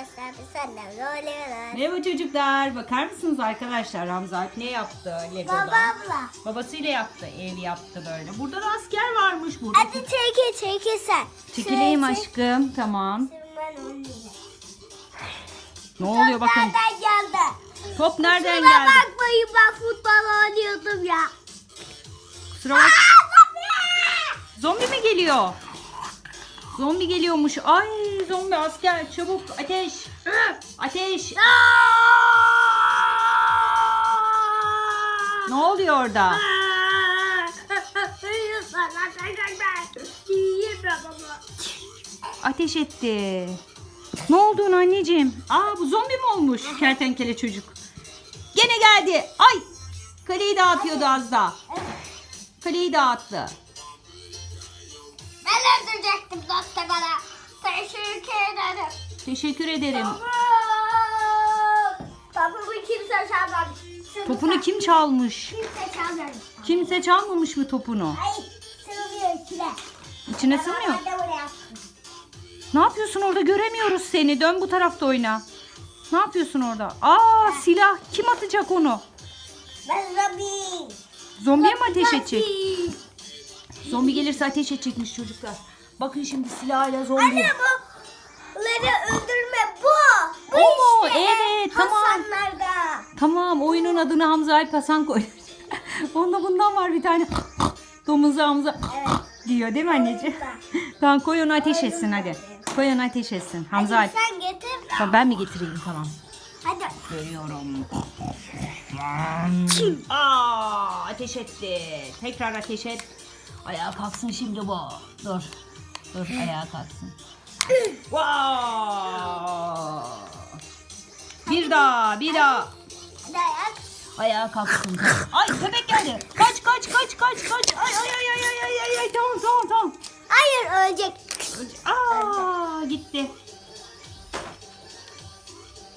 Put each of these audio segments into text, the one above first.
arkadaşlar biz oynuyoruz. Merhaba çocuklar. Bakar mısınız arkadaşlar? Hamza Alp ne yaptı Lego'da? Babamla. Babasıyla yaptı. Ev yaptı böyle. Burada da asker varmış burada. Hadi çekil çekil sen. Çekileyim Şöyle çek- aşkım. Tamam. Ben oynayacağım. Ne oluyor bakın. Nereden geldi? Top nereden Kusura geldi? bakmayın ben futbol oynuyordum ya. Kusura bak. Zombi mi geliyor? Zombi geliyormuş. Ay zombi asker çabuk ateş. Ateş. Ne oluyor orada? Ateş etti. Ne oldu ona anneciğim? Aa bu zombi mi olmuş kertenkele çocuk? Gene geldi. Ay kaleyi dağıtıyordu az daha. Kaleyi dağıttı. Ben öldürecektim dostu bana. Teşekkür ederim. Teşekkür ederim. Topumu kimse çalmamış. Şunu Topunu kim çalmış? Kimse çalmamış. Kimse çalmamış mı topunu? Ay sığmıyor içine. İçine sığmıyor. Ben attım. Ne yapıyorsun orada? Göremiyoruz seni. Dön bu tarafta oyna. Ne yapıyorsun orada? Aa silah. Kim atacak onu? Ben zombi. Zombiye mi ateş edecek? Zombi. Zombi gelirse ateş edecekmiş çocuklar. Bakın şimdi silahıyla zombi. Anne bunları öldürme bu. Bu Oo, işte. evet, tamam. Hasanlarda. Tamam oyunun adını Hamza Alp Hasan koy. Onda bundan var bir tane. Domuzu Hamza Evet. diyor değil mi anneciğim? tamam koy onu ateş etsin hadi. Koy onu ateş etsin. Hamza Alp. sen getir. Tamam, ben mi getireyim tamam. Hadi. Görüyorum. Aa, ateş etti. Tekrar ateş et. Ayağa kalksın şimdi bu. Dur. Dur ayağa kalksın. Wow. Bir daha, bir daha. Ayağa kalksın. Ay köpek geldi. Kaç kaç kaç kaç kaç. Ay ay ay ay ay ay ay ay tamam tamam tamam. Hayır ölecek. Aa gitti.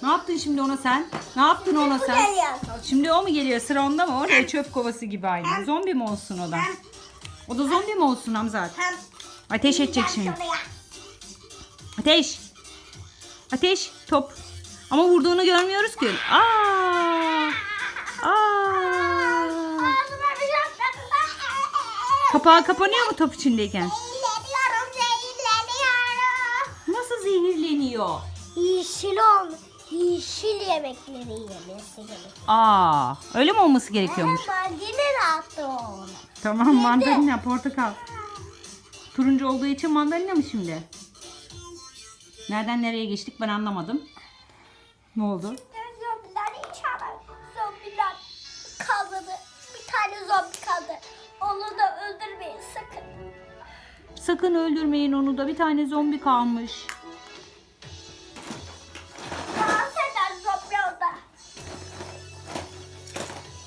Ne yaptın şimdi ona sen? Ne yaptın ona sen? Şimdi o mu geliyor? Sıra onda mı? Oraya çöp kovası gibi aynı. Zombi mi olsun o da? O da zombi mi olsun Hamza? Hem Ateş edecek şimdi. Ateş. Ateş. Top. Ama vurduğunu görmüyoruz ki. Aa. Aa. Şey. Kapağı kapanıyor mu top içindeyken? Zehirleniyorum, zehirleniyorum. Nasıl zehirleniyor? Yeşil ol. Yeşil yemekleri yemesi gerekiyor. Aa, öyle mi olması gerekiyormuş? Mandalina attı onu. Tamam mandalina, portakal. Turuncu olduğu için mandalina mı şimdi? Nereden nereye geçtik ben anlamadım. Ne oldu? Zombiler inşallah zombiler kalmadı. Bir tane zombi kaldı. Onu da öldürmeyin sakın. Sakın öldürmeyin onu da bir tane zombi kalmış.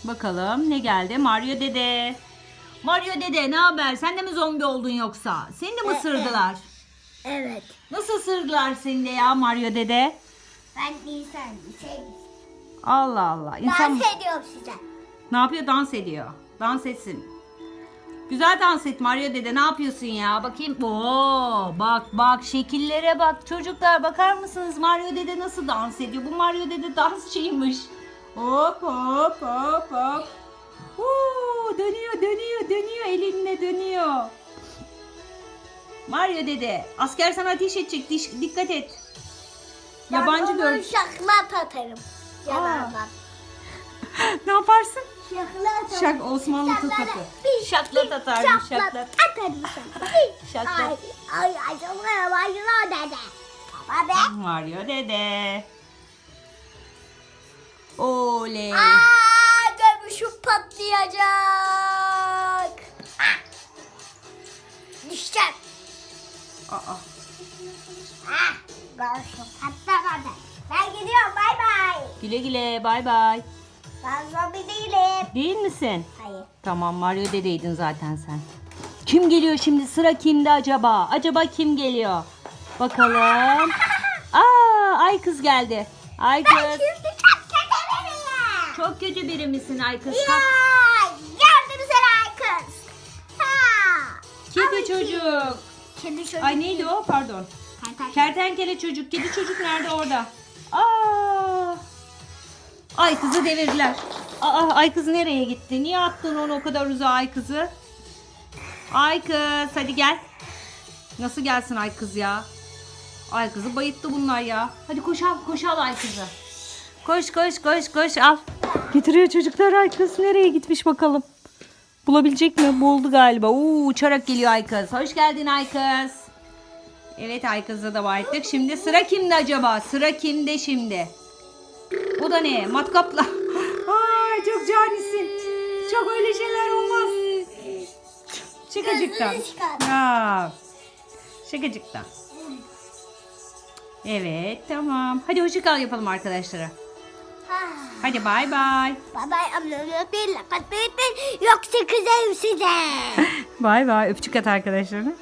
Bakalım ne geldi? Mario dede. Mario dede ne haber? Sen de mi zombi oldun yoksa? Seni de mi ısırdılar? Evet. Nasıl ısırdılar seni de ya Mario dede? Ben Nisan şey Allah Allah. İnsan dans ediyorum size. ne yapıyor? Dans ediyor. Dans etsin. Güzel dans et Mario dede. Ne yapıyorsun ya? Bakayım. Oo, bak bak şekillere bak. Çocuklar bakar mısınız? Mario dede nasıl dans ediyor? Bu Mario dede dansçıymış. Hop hop hop hop. Huu, dönüyor dönüyor dönüyor elinle dönüyor. Mario dede asker sana ateş edecek diş, dikkat et. Yabancı ben gör. onu şaklat atarım. Ne yaparsın? Şaklat atarım. Şak Osmanlı. Bir Şaklat atarım, şaklat. Atarım Şaklat. Ay ay ay yabancı dede. Baba be. Mario dede. Oley. Aa gömüşüm patlayacak. Düşeceğim. Aa, Ah, gömüşüm patlamadı. Ben gidiyorum bay bay. güle güle bay bay. Ben zombi değilim. Değil misin? Hayır. Tamam Mario dedeydin zaten sen. Kim geliyor şimdi? Sıra kimde acaba? Acaba kim geliyor? Bakalım. Aa, ay kız geldi. Ay Ben kız. kötü biriyim. Çok kötü biri misin ay kız? Ya Kalk. gördüm seni ay kız. Ha. Kedi Ama çocuk. Kedi çocuk. Ay neydi o? Pardon. Kertenkele. Kertenkele çocuk. Kedi çocuk nerede orada? Aa! Ay kızı devirdiler. Aa, ay kız nereye gitti? Niye attın onu o kadar uzağa ay kızı? Ay kız hadi gel. Nasıl gelsin ay kız ya? Ay kızı bayıttı bunlar ya. Hadi koş al, koş al ay kızı. Koş koş koş koş al. Getiriyor çocuklar ay kız nereye gitmiş bakalım. Bulabilecek mi? Buldu galiba. Oo, uçarak geliyor ay kız. Hoş geldin ay kız. Evet ay kızı da var ettik. Şimdi sıra kimde acaba? Sıra kimde şimdi? Bu da ne? Matkapla. Ay çok canisin. Çok öyle şeyler olmaz. Şakacıktan. Aa, şakacıktan. Evet tamam. Hadi hoşça kal yapalım arkadaşlara. Ha. Hadi bay bay. Bye bye ablamla bir lakat yoksa kızarım size. Bay bay. Öpücük at arkadaşlarına.